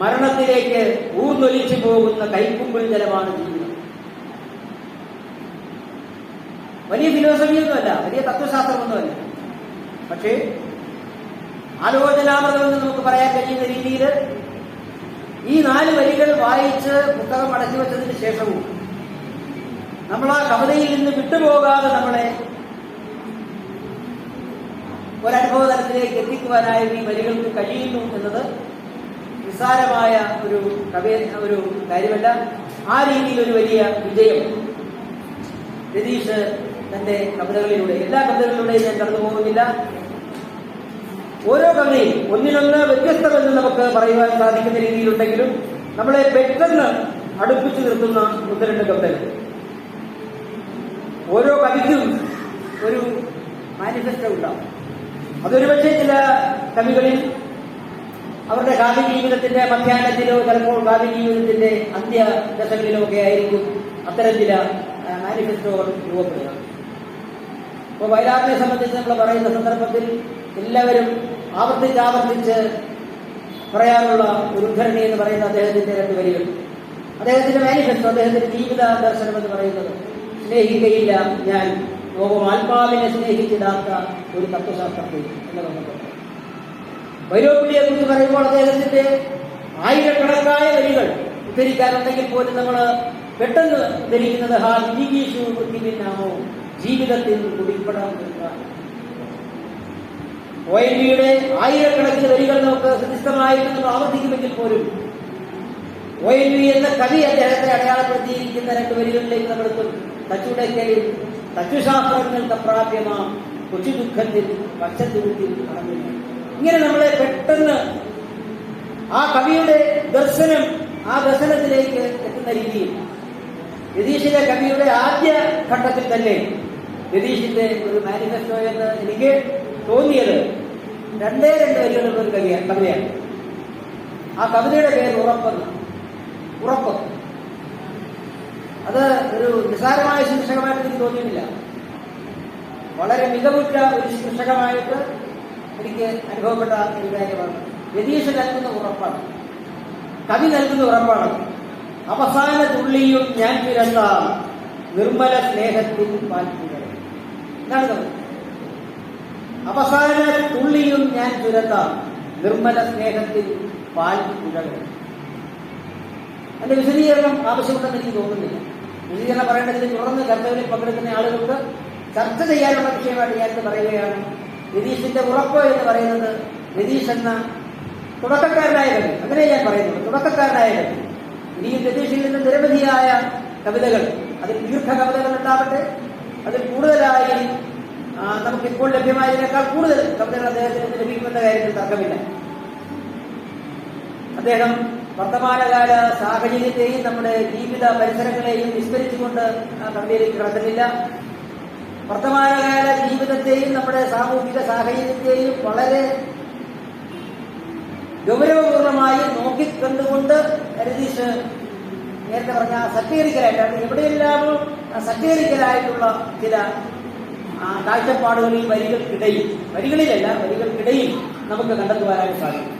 മരണത്തിലേക്ക് ഊർന്നൊലിച്ചു പോകുന്ന കൈക്കുമ്പിൾ ജലമാണ് ജീവിതം. വലിയ ഫിലോസഫിയൊന്നുമല്ല വലിയ തത്വശാസ്ത്രമൊന്നുമല്ല. പക്ഷേ ആലോചനാമൃതമെന്ന് നമുക്ക് പറയാൻ കഴിയുന്ന രീതിയിൽ ഈ നാല് വരികൾ വായിച്ച് പുസ്തകം അടച്ചു വെച്ചതിന് ശേഷവും നമ്മൾ ആ കവിതയിൽ നിന്ന് വിട്ടുപോകാതെ നമ്മളെ ഒരനുഭവ തലത്തിലേക്ക് എത്തിക്കുവാനായി ഈ വരികൾക്ക് കഴിയുന്നു എന്നത് നിസ്സാരമായ ഒരു കവി ഒരു കാര്യമല്ല ആ രീതിയിൽ ഒരു വലിയ വിജയം. രതീഷ് തന്റെ കവിതകളിലൂടെ എല്ലാ കവിതകളിലൂടെയും ഞാൻ കടന്നു പോകുന്നില്ല. ഓരോ കവിതയും ഒന്നിനൊന്ന് വ്യത്യസ്തമെന്ന് നമുക്ക് പറയുവാൻ സാധിക്കുന്ന രീതിയിലുണ്ടെങ്കിലും നമ്മളെ പെട്ടെന്ന് അടുപ്പിച്ചു നിർത്തുന്ന ഒന്ന് രണ്ട് കവിതകൾ. ഓരോ കവിക്കും ഒരു മാനിഫെസ്റ്റോ ഉണ്ടാവും. അതൊരു പക്ഷേ ചില കവികളിൽ അവരുടെ കാവ്യ ജീവിതത്തിന്റെ മധ്യാഹ്നത്തിലോ ചിലപ്പോൾ കാവ്യ ജീവിതത്തിന്റെ അന്ത്യ ദശകളിലോ ഒക്കെ ആയിരിക്കും അത്തരം ചില മാനിഫെസ്റ്റോകൾ രൂപപ്പെടുക. ഇപ്പോൾ വയലാറിനെ സംബന്ധിച്ച് നമ്മൾ പറയുന്ന സന്ദർഭത്തിൽ എല്ലാവരും ആവർത്തിച്ച് ആവർത്തിച്ച് പറയാനുള്ള ഒരു ഉദ്ധരണി എന്ന് പറയുന്ന അദ്ദേഹത്തിന്റെ രണ്ട് വരികൾ. അദ്ദേഹത്തിന്റെ മാനിഫെസ്റ്റോ അദ്ദേഹത്തിന്റെ ജീവിത ദർശനം എന്ന് പറയുന്നത് സ്നേഹിക്കയില്ല ഞാൻ ലോകം ആത്മാവിനെ സ്നേഹിച്ചിടാത്ത ഒരു തത്വശാസ്ത്രത്തിൽ എന്ന് നമുക്ക് വൈരോപ്പിള്ളിയെ കുറിച്ച് പറയുമ്പോൾ അദ്ദേഹത്തിന്റെ ആയിരക്കണക്കായ വരികൾ ഉദ്ധരിക്കാനുണ്ടെങ്കിൽ പോലും നമ്മൾ പെട്ടെന്ന് ഉദ്ധരിക്കുന്നത് ഹാ വിനികീഷു വൃത്തിപിന്നാമോ ജീവിതത്തിൽ കുടിപ്പെടാൻ ഒ എൻ വിയുടെ ആയിരക്കണക്കിന് വരികൾ നമുക്ക് ഹൃദിസ്ഥമായിട്ട് നമ്മൾ ആവർത്തിക്കുമെങ്കിൽ പോലും ഒ എൻ വി എന്ന കവി അദ്ദേഹത്തെ അടയാളപ്പെടുത്തിയിരിക്കുന്ന രണ്ട് വരികളിലേക്ക് നമ്മൾ തച്ചുടക്കയിൽ തച്ചുശാസ്ത്രങ്ങൾക്ക് പ്രാപ്യമാ കൊച്ചു ദുഃഖത്തിൽ പച്ചത്തുരുത്തിൽ നടന്നില്ല ഇങ്ങനെ നമ്മളെ പെട്ടെന്ന് ആ കവിയുടെ ദർശനം ആ ദർശനത്തിലേക്ക് എത്തുന്ന രീതിയിൽ. രതീഷിന്റെ കവിയുടെ ആദ്യ ഘട്ടത്തിൽ തന്നെ രതീഷിന്റെ ഒരു മാനിഫെസ്റ്റോ എന്ന് എനിക്ക് തോന്നിയത് രണ്ടേ രണ്ട് വരികളുള്ള ഒരു കവിയാണ് കവിതയാണ്. ആ കവിതയുടെ പേര് ഉറപ്പെന്ന്. ഉറപ്പ് അത് ഒരു നിസാരമായ ശീർഷകമായിട്ട് എനിക്ക് തോന്നിയിട്ടില്ല. വളരെ മികവുറ്റ ഒരു ശീർഷകമായിട്ട് എനിക്ക് അനുഭവപ്പെട്ട ഒരു കാര്യമാണ്. രതീഷ് നൽകുന്ന ഉറപ്പാണ്. കവി നൽകുന്ന ഉറപ്പാണ്. അവസാന തുള്ളിയും ഞാൻ പിറന്ന നിർമ്മല സ്നേഹത്തിൽ പാൽപ്പുകൾ എന്താണ് കവി. അവസാന തുള്ളിയും ഞാൻ ചുരത്ത നിർമ്മല സ്നേഹത്തിൽ പാൽ പുഴകൾ അതിന്റെ വിശദീകരണം ആവശ്യമുണ്ടെന്ന് എനിക്ക് തോന്നുന്നില്ല. വിശദീകരണം പറയേണ്ടതിന് തുടർന്ന് ചർച്ചകളിൽ പങ്കെടുക്കുന്ന ആളുകൾക്ക് ചർച്ച ചെയ്യാനുള്ള വിഷയമായിട്ട് ഞാൻ പറയുകയാണ്. രതീഷിന്റെ ഉറപ്പ് എന്ന് പറയുന്നത് രതീഷ് എന്ന തുടക്കക്കാരനായ കവി. അങ്ങനെ ഞാൻ പറയുന്നു തുടക്കക്കാരനായ കവി. ഇനിയും രതീഷിൽ നിന്ന് നിരവധിയായ കവിതകൾ അതിൽ ദീർഘ കവിതകൾ ഉണ്ടാവട്ടെ. അതിൽ കൂടുതലായി നമുക്കിപ്പോൾ ലഭ്യമായതിനേക്കാൾ കൂടുതൽ കവിതകൾ അദ്ദേഹത്തിന് ലഭിക്കുമെന്ന കാര്യത്തിൽ തർക്കമില്ല. അദ്ദേഹം വർത്തമാനകാല സാഹചര്യത്തെയും നമ്മുടെ ജീവിത പരിസരങ്ങളെയും വിസ്മരിച്ചുകൊണ്ട് ആ കവിതയിലേക്ക് കടക്കുന്നില്ല വർത്തമാനകാല ജീവിതത്തെയും നമ്മുടെ സാമൂഹിക സാഹചര്യത്തെയും വളരെ ഗൗരവപൂർണമായി നോക്കിക്കണ്ടുകൊണ്ട് രതീഷ് നേരത്തെ പറഞ്ഞ സറ്റീറിക്കലായിട്ടാണ് എവിടെയെല്ലാമോ സറ്റീറിക്കലായിട്ടുള്ള ചില കാഴ്ചപ്പാടുകളിൽ വരികൾക്കിടയിൽ വരികളിലല്ല വരികൾക്കിടയിൽ നമുക്ക് കണ്ടെത്തുവാനായിട്ട് സാധിക്കും.